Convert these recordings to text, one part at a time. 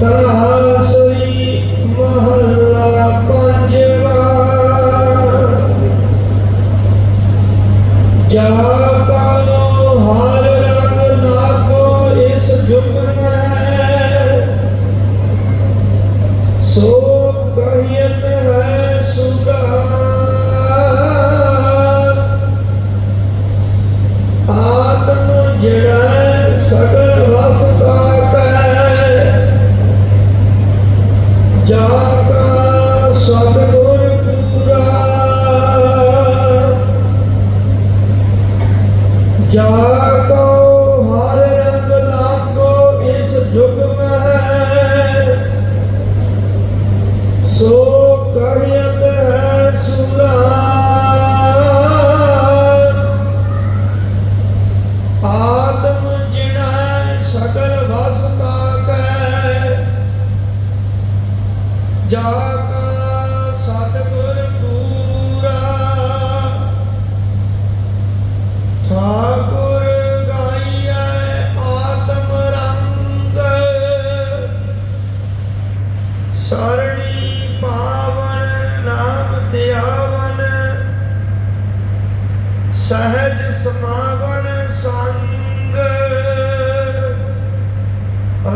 ਤਰਾਸਰੀ ਮਹੱਲਾ ਪੰਜਵਾ। ਜਾ ਕਉ ਹਰ ਰੰਗ ਲਾਗੋ ਇਸ ਜੁਗ ਮੈਂ। ਸੋ ਕਹੀਤ ਹੈ ਸੁਗਾ ਆਤਮ ਜੜੈ ਸਗਲ ਵਸਤਾ ਕੈ ਜਾ ਕਾ ਪੂਰਾ। ਜਾ ਹਰ ਰੰਗ ਲਾਗੋ ਇਸ ਜੁਗ ਮਹਿ। ਸੋ ਕਹਿਤ ਹੈ ਸੁਰਾ। ਆਤਮ ਜਿਣੈ ਸ਼ਕਲ ਵਸਤਾ ਜਾ ਕਾ ਸਤਿਗੁਰ ਪੂਰਾ। ਠਾਕੁਰ ਗਾਈਐ ਆਤਮ ਰੰਗ। ਸਰਣੀ ਪਾਵਨ ਨਾਮ ਧਿਆਵਨ। ਸਹਿਜ ਸਮਾਵਨ ਸੰਗ।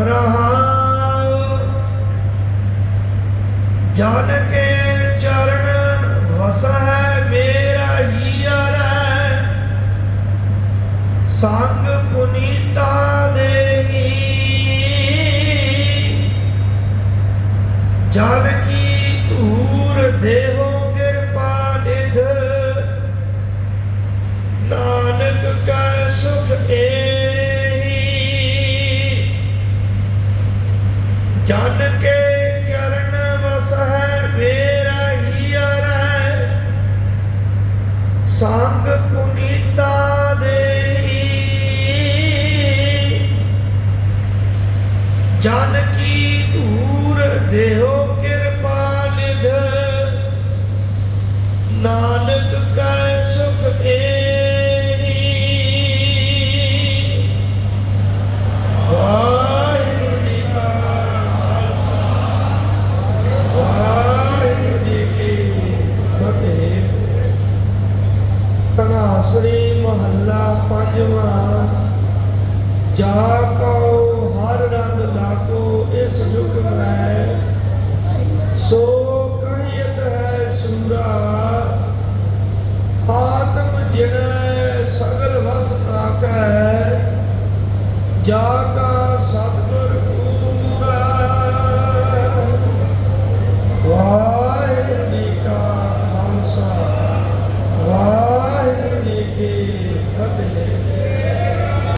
ਰਹਾ ਜਨ ਕੇ ਚਰਨ ਵਸੈ ਮੇਰਾ ਹੀਰੈ ਸੰਗ ਪੁਨੀਤਾ ਦੇਹੀ। ਜਨ ਕੀ ਧੂਰ ਦੇਹੋ ਸੰਗ ਪੁਨੀਤਾ ਦੇਹੀ। ਜਨ ਕੀ ਧੂਰ ਦੇਹੋ ਕਿਰਪਾ ਨਿਧ। ਨਾਨਕ ਕਾ ਤਨਾਸਰੀ ਮਹੱਲਾ ਪੰਜਵਾਂ। ਜਾ ਕਉ ਹਰ ਰੰਗ ਲਾਗੋ, ਇਸ ਜੁਗ ਮੈਂ। ਸੋ ਕਹਿਤ ਹੈ ਸੂਰਾ ਆਤਮ ਜਿਣੈ ਸਗਲ ਵਸਤਾ ਕੈ ਜਾ ਕਾ ਸਤ